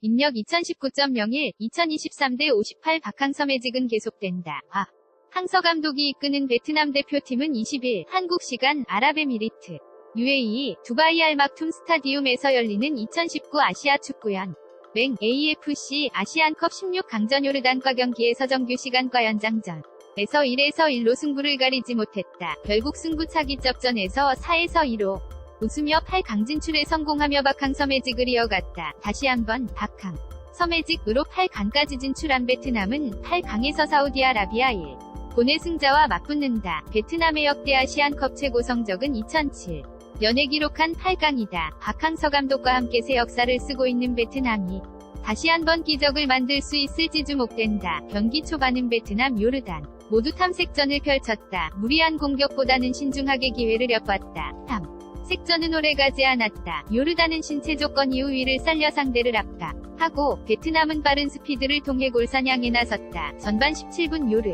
입력 2019.01, 2023대 58 박항서 매직은 계속된다. 아. 항서 감독이 이끄는 베트남 대표팀은 20일 한국 시간 아랍에미리트 UAE 두바이 알막툼 스타디움에서 열리는 2019 아시아 축구연 맹 AFC 아시안컵 16강전 요르단과 경기에서 정규 시간과 연장전 에서 1에서 1로 승부를 가리지 못했다. 결국 승부차기 접전에서 4에서 2로 웃으며 8강 진출에 성공하며 박항서 매직을 이어갔다. 다시 한번 박항 서매직으로 8강까지 진출한 베트남은 8강에서 사우디아라비아 1 본의 승자와 맞붙는다. 베트남의 역대 아시안컵 최고 성적은 2007 년에 기록한 8강이다. 박항서 감독과 함께 새 역사를 쓰고 있는 베트남이 다시 한번 기적을 만들 수 있을지 주목된다. 경기 초반은 베트남 요르단 모두 탐색전을 펼쳤다. 무리한 공격보다는 신중하게 기회를 엿봤다. 탐. 색전은 오래 가지 않았다. 요르단은 신체 조건 이후 위를 살려 상대를 압박 하고 베트남은 빠른 스피드를 통해 골사냥에 나섰다. 전반 17분 요르.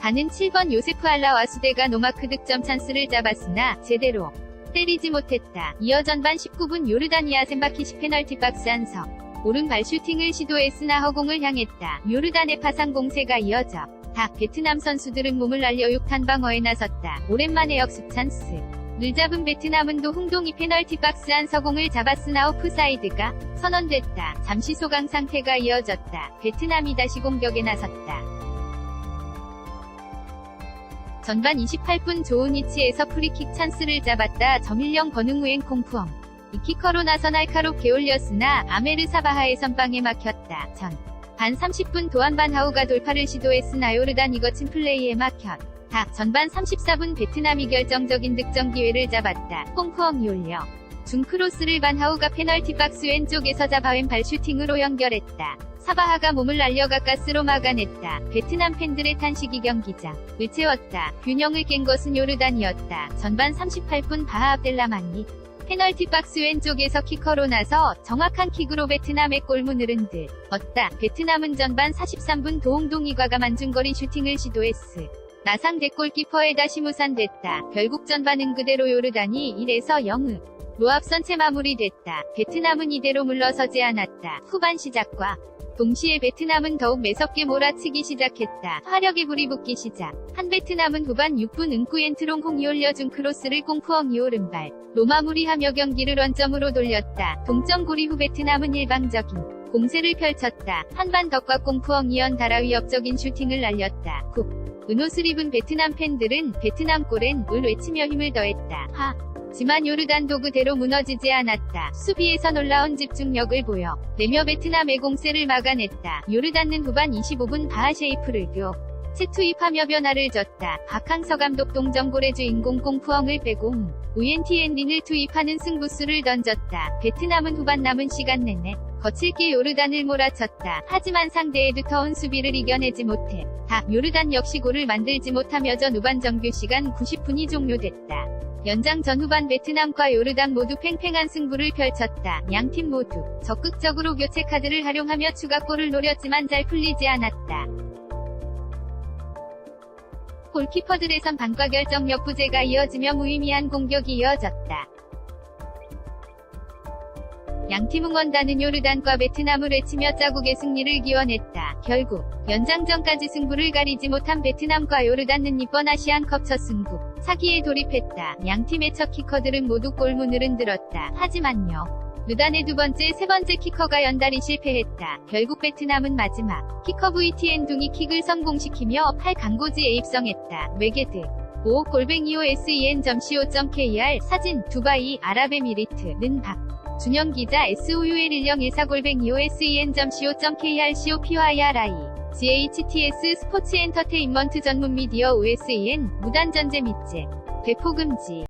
단은 7번 요세프 알라와 수대가 노마크 득점 찬스를 잡았으나 제대로 때리지 못했다. 이어 전반 19분 요르다니아 셈바키시 페널티 박스 안서 오른발 슈팅을 시도했으나 허공을 향했다. 요르단의 파상 공세가 이어져 다 베트남 선수들은 몸을 날려 육탄 방어에 나섰다. 오랜만에 역습 찬스. 를 잡은 베트남은 도 흥동이 페널티 박스 안 서공을 잡았으나 오프사이드가 선언됐다. 잠시 소강 상태가 이어졌다. 베트남이 다시 공격에 나섰다. 전반 28분 좋은 위치에서 프리킥 찬스를 잡았다. 점일령 번흥우행 콩푸엉. 이키커로 나서 날카롭게 올렸으나 아메르 사바하의 선방에 막혔다. 전. 반 30분 도안 반 하우가 돌파를 시도했으나 요르단 이거친 플레이에 막혔. 다 전반 34분 베트남이 결정적인 득점 기회를 잡았다. 콩푸엉이 올려. 중크로스를 반하우가 페널티 박스 왼쪽에서 잡아 왼 발 슈팅으로 연결했다. 사바하가 몸을 날려 가까스로 막아냈다. 베트남 팬들의 탄식이 경기장 을 채웠다. 균형을 깬 것은 요르단이었다. 전반 38분 바하 압델라만이 페널티 박스 왼쪽에서 키커로 나서 정확한 킥으로 베트남의 골문을 흔들 었다. 베트남은 전반 43분 도홍동이 과감한 중거리 슈팅을 시도했으. 나상 대골키퍼에 다 시 무산됐다. 결국 전반은 그대로 요르단이 1에서 0으 로 앞선 채 마무리됐다. 베트남은 이대로 물러서지 않았다. 후반 시작과 동시에 베트남은 더욱 매섭게 몰아치기 시작했다. 화력의 불이 붙기 시작. 한 베트남은 후반 6분 은쿠엔트롱 홍이 올려준 크로스를 꽁푸엉이 오른발. 로 마무리하며 경기를 원점으로 돌렸다. 동점 고리 후 베트남은 일방적인 공세를 펼쳤다. 한반 덕과 꽁푸엉이 연달아 위협적인 슈팅을 날렸다. 국. 은옷을 입은 베트남 팬들은 베트남 골엔 을 외치며 힘을 더했다. 하. 지만 요르단 도 그대로 무너지지 않았다. 수비에서 놀라운 집중력을 보여 내며 베트남의 공세를 막아냈다. 요르단은 후반 25분 바하셰이프를 교. 체 투입하며 변화를 줬다. 박항서 감독 동정골의 주인공 꽁푸엉을 빼고 우엔티엔린을 투입하는 승부수를 던졌다. 베트남은 후반 남은 시간 내내 거칠게 요르단을 몰아쳤다. 하지만 상대의 두터운 수비를 이겨내지 못해 다 요르단 역시 골을 만들지 못하며 전 후반 정규 시간 90분이 종료됐다. 연장 전후반 베트남과 요르단 모두 팽팽한 승부를 펼쳤다. 양팀 모두 적극적으로 교체 카드를 활용하며 추가골을 노렸지만 잘 풀리지 않았다. 골키퍼들의 선방과 결정력 부재가 이어지며 무의미한 공격이 이어졌다. 양팀 응원단은 요르단과 베트남을 외치며 자국의 승리를 기원했다. 결국 연장전까지 승부를 가리지 못한 베트남과 요르단은 이번 아시안컵 첫 승부 사기에 돌입했다. 양팀의 첫 키커들은 모두 골문을 흔들었다. 하지만요. 루단의 두 번째, 세 번째 키커가 연달이 실패했다. 결국 베트남은 마지막 키커 VTN 둥이 킥을 성공시키며 8강고지에 입성했다. 외계드 5 골뱅이 osen.co.kr 사진 두바이 아랍에미리트 는 박 준영 기자 SOUL1014 골뱅이 osen.co.kr COPYRI GHTS 스포츠 엔터테인먼트 전문 미디어 OSEN 무단 전제 밑제 배포 금지